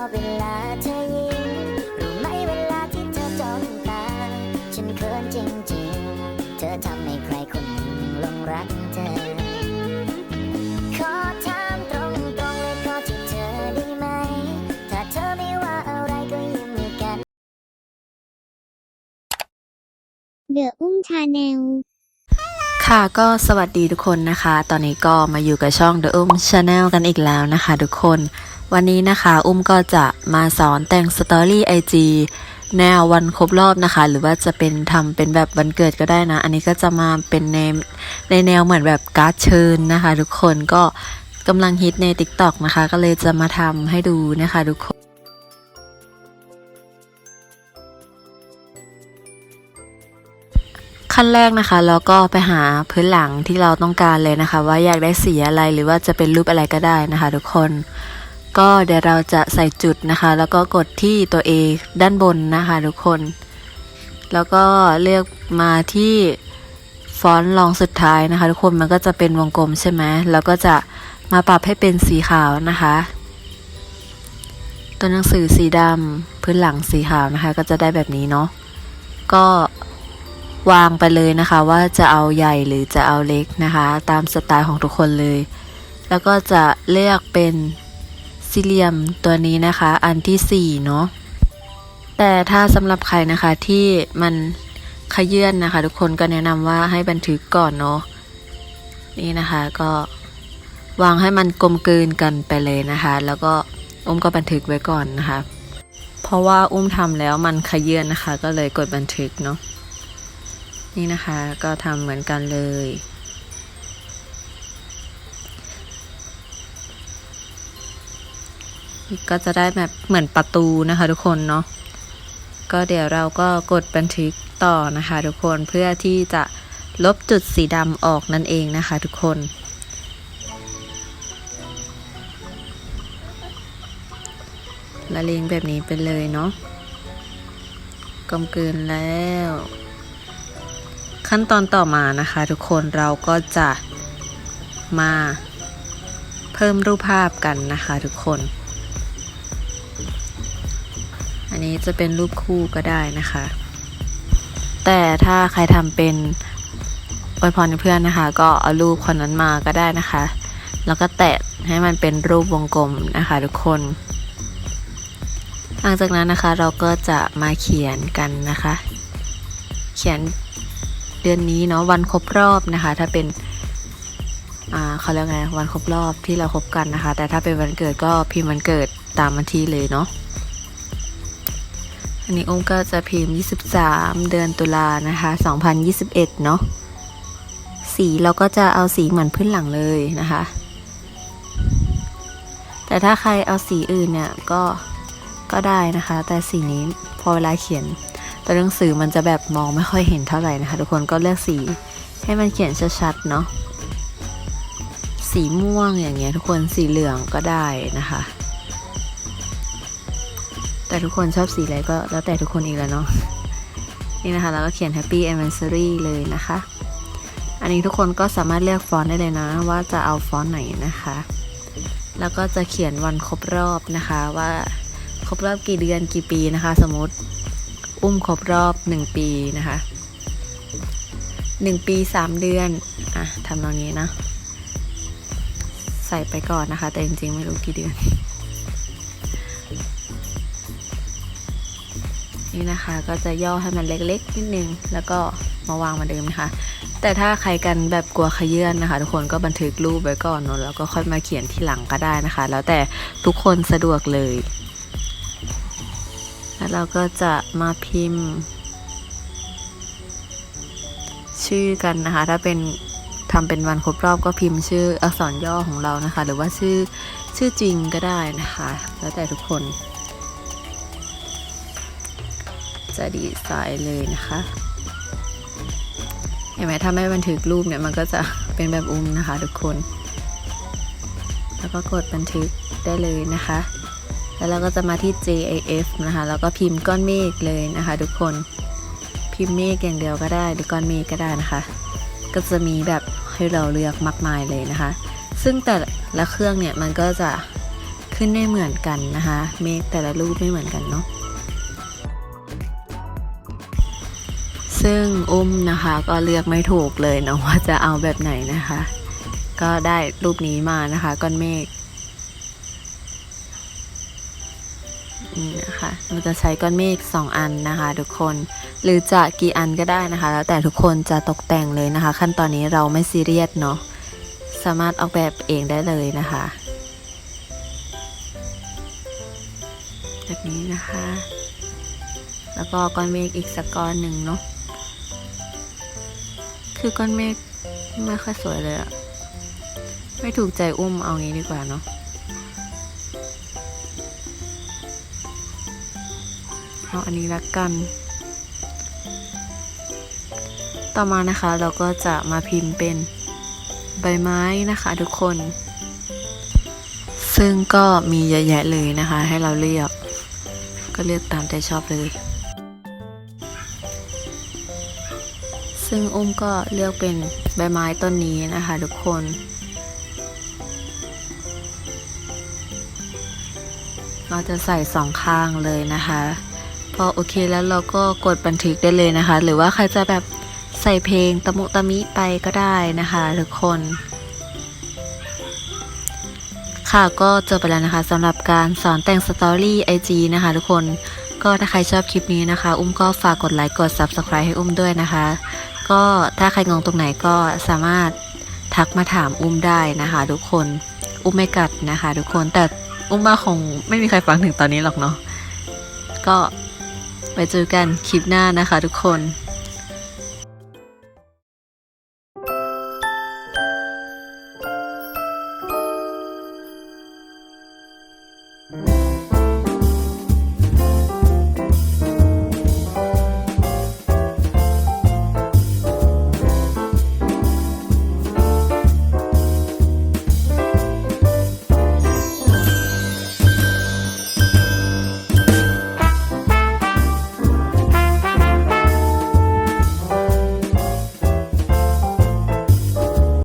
อบเวลาเธอยิ้มรู้ไหมเวลาที่เธอจ้องตา ฉันเขินจริงๆ เธอทำให้ใครคนหนึ่งหลงรักเธอ ขอถามตรงๆเลยขอที่เธอได้ไหม ถ้าเธอไม่ว่าอะไรก็ยิ้มกัน เดอะอุ้มชาแนลค่ะก็สวัสดีทุกคนนะคะ ตอนนี้ก็มาอยู่กับช่อง The Um Channel กันอีกแล้วนะคะทุกคน วันนี้นะคะอุ้มก็จะมาสอนแต่งสตอรี่ IG แนววันครบรอบนะคะ หรือว่าจะเป็นทำเป็นแบบวันเกิดก็ได้นะ อันนี้ก็จะมาเป็นในในแนวเหมือนแบบการ์ดเชิญนะคะ ทุกคนก็กำลังฮิตใน TikTok นะคะ ก็เลยจะมาทำให้ดูนะคะทุกคนขั้นแรกนะคะเราก็ไปหาพื้นหลังที่เราต้องการเลยนะคะ ว่าอยากได้สีอะไรหรือว่าจะเป็นรูปอะไรก็ได้นะคะ ทุกคน ก็เดี๋ยวเราจะใส่จุดนะคะ แล้วก็กดที่ตัว A ด้านบนนะคะทุกคน แล้วก็เลือกมาที่ฟอนต์รองสุดท้ายนะคะ ทุกคนมันก็จะเป็นวงกลมใช่ไหมแล้วก็จะมาปรับให้เป็นสีขาวนะคะ ตัวหนังสือสีดำพื้นหลังสีขาวนะคะ ก็จะได้แบบนี้เนาะก็วางไปเลยนะคะว่าจะเอาใหญ่หรือจะเอาเล็กนะคะ ตามสไตล์ของทุกคนเลย แล้วก็จะเลือกเป็น สี่เหลี่ยมตัวนี้นะคะ อันที่สี่เนาะแต่ถ้าสำหรับใครนะคะที่มันขยื่นนะคะ ทุกคนก็แนะนำว่าให้บันทึกก่อนเนาะนี่นะคะก็วางให้มันกลมกลืนกันไปเลยนะคะ แล้วก็อุ้มก็บันทึกไว้ก่อนนะคะ เพราะว่าอุ้มทำแล้วมันขยื่นนะคะ ก็เลยกดบันทึกเนาะนี่นะคะก็ทำเหมือนกันเลย ก็จะได้แบบเหมือนประตูนะคะทุกคนเนาะก็เดี๋ยวเราก็กดบันทึกต่อนะคะทุกคนเพื่อที่จะลบจุดสีดำออกนั่นเองนะคะทุกคน ละเลงแบบนี้ไปเลยเนาะกลมกลืนแล้ว ขั้นตอนต่อมานะคะ ทุกคนเราก็จะมาเพิ่มรูปภาพกันนะคะทุกคน อันนี้จะเป็นรูปคู่ก็ได้นะคะ แต่ถ้าใครทำเป็นอวยพรเพื่อนนะคะ ก็เอารูปคนนั้นมาก็ได้นะคะ แล้วก็แตะให้มันเป็นรูปวงกลมนะคะทุกคน หลังจากนั้นนะคะเราก็จะมาเขียนกันนะคะ เขียนเดือนนี้เนาะวันครบรอบนะคะ ถ้าเป็นอ่าเขาเรียกไงวันครบรอบที่เราคบกันนะคะ แต่ถ้าเป็นวันเกิดก็พิมพ์วันเกิดตามวันที่เลยเนาะ อันนี้อุ้มก็จะพิมพ์ 23 เดือนตุลานะคะ 2021 เนาะ สีเราก็จะเอาสีเหมือนพื้นหลังเลยนะคะ แต่ถ้าใครเอาสีอื่นเนี่ยก็ก็ได้นะคะ แต่สีนี้พอเวลาเขียนตัวหนังสือมันจะแบบมองไม่ค่อยเห็นเท่าไหร่นะคะ ทุกคนก็เลือกสีให้มันเขียนชัดๆเนาะ สีม่วงอย่างเงี้ยทุกคนสีเหลืองก็ได้นะคะ แต่ทุกคนชอบสีอะไรก็แล้วแต่ทุกคนอีกแล้วเนาะนี่นะคะแล้วก็เขียน Happy Anniversary เลยนะคะ อันนี้ทุกคนก็สามารถเลือกฟอนต์ได้เลยนะ ว่าจะเอาฟอนต์ไหนนะคะ แล้วก็จะเขียนวันครบรอบนะคะว่าครบรอบกี่เดือนกี่ปีนะคะ สมมติอุ้มครบรอบหนึ่งปีนะคะหนึ่งปีสามเดือนอะทำตรงนี้นะ ใส่ไปก่อนนะคะ แต่จริงๆ ไม่รู้กี่เดือน นี่นะคะ ก็จะย่อให้มันเล็กๆนิดนึง แล้วก็มาวางเหมาเดิมนะคะ แต่ถ้าใครกันแบบกลัวขยื่นนะคะ ทุกคนก็บันทึกรูปไว้ก่อนเนอะแล้วก็ค่อยมาเขียนทีหลังก็ได้นะคะ แล้วแต่ทุกคนสะดวกเลย แล้วเราก็จะมาพิมพ์ ชื่อกันนะคะ ถ้าเป็นทำเป็นวันครบรอบก็พิมพ์ชื่ออักษรย่อของเรานะคะ หรือว่าชื่อชื่อจริงก็ได้นะคะ แล้วแต่ทุกคน จะดีไซน์เลยนะคะเห็นไหมถ้าไม่บันทึกรูปเนี่ยมันก็จะเป็นแบบอุ้มนะคะทุกคน แล้วก็กดบันทึกได้เลยนะคะ แล้วเราก็จะมาที่ JAF นะคะ แล้วก็พิมพ์ก้อนเมฆเลยนะคะ ทุกคนพิมพ์เมฆอย่างเดียวก็ได้ หรือก้อนเมฆก็ได้นะคะ ก็จะมีแบบให้เราเลือกมากมายเลยนะคะ ซึ่งแต่ละเครื่องเนี่ยมันก็จะขึ้นไม่เหมือนกันนะคะ เมฆแต่ละรูปไม่เหมือนกันเนาะ ซึ่งอุ้มนะคะก็เลือกไม่ถูกเลยเนาะว่าจะเอาแบบไหนนะคะ ก็ได้รูปนี้มานะคะก้อนเมฆนี่นะคะเราจะใช้ก้อนเมฆสองอันนะคะทุกคน หรือจะกี่อันก็ได้นะคะ แล้วแต่ทุกคนจะตกแต่งเลยนะคะ ขั้นตอนนี้เราไม่ซีเรียสเนาะ สามารถออกแบบเองได้เลยนะคะ แบบนี้นะคะ แล้วก็ก้อนเมฆอีกสักก้อนหนึ่งเนาะ คือก้อนเมฆไม่ค่อยสวยเลยอะไม่ถูกใจอุ้มเอางี้ดีกว่าเนาะเอาอันนี้ละกัน ต่อมานะคะเราก็จะมาพิมพ์เป็นใบไม้นะคะทุกคน ซึ่งก็มีเยอะแยะเลยนะคะ ให้เราเลือก ก็เลือกตามใจชอบเลย ซึ่งอุ้มก็เลือกเป็นใบไม้ต้นนี้นะคะทุกคน เราจะใส่สองข้างเลยนะคะ พอโอเคแล้วเราก็กดบันทึกได้เลยนะคะ หรือว่าใครจะแบบใส่เพลงตะมุตะมิไปก็ได้นะคะทุกคน ค่ะก็จบไปแล้วนะคะสำหรับการสอนแต่งสตอรี่ IG นะคะทุกคนก็ถ้าใครชอบคลิปนี้นะคะ อุ้มก็ฝากกดไลค์ กด Subscribe ให้อุ้มด้วยนะคะ ก็ถ้าใครงงตรงไหนก็สามารถทักมาถามอุ้มได้นะคะ ทุกคนอุ้มไม่กัดนะคะ ทุกคนแต่อุ้มมาคงไม่มีใครฟังถึงตอนนี้หรอกเนาะก็ไปเจอกันคลิปหน้านะคะ ทุกคน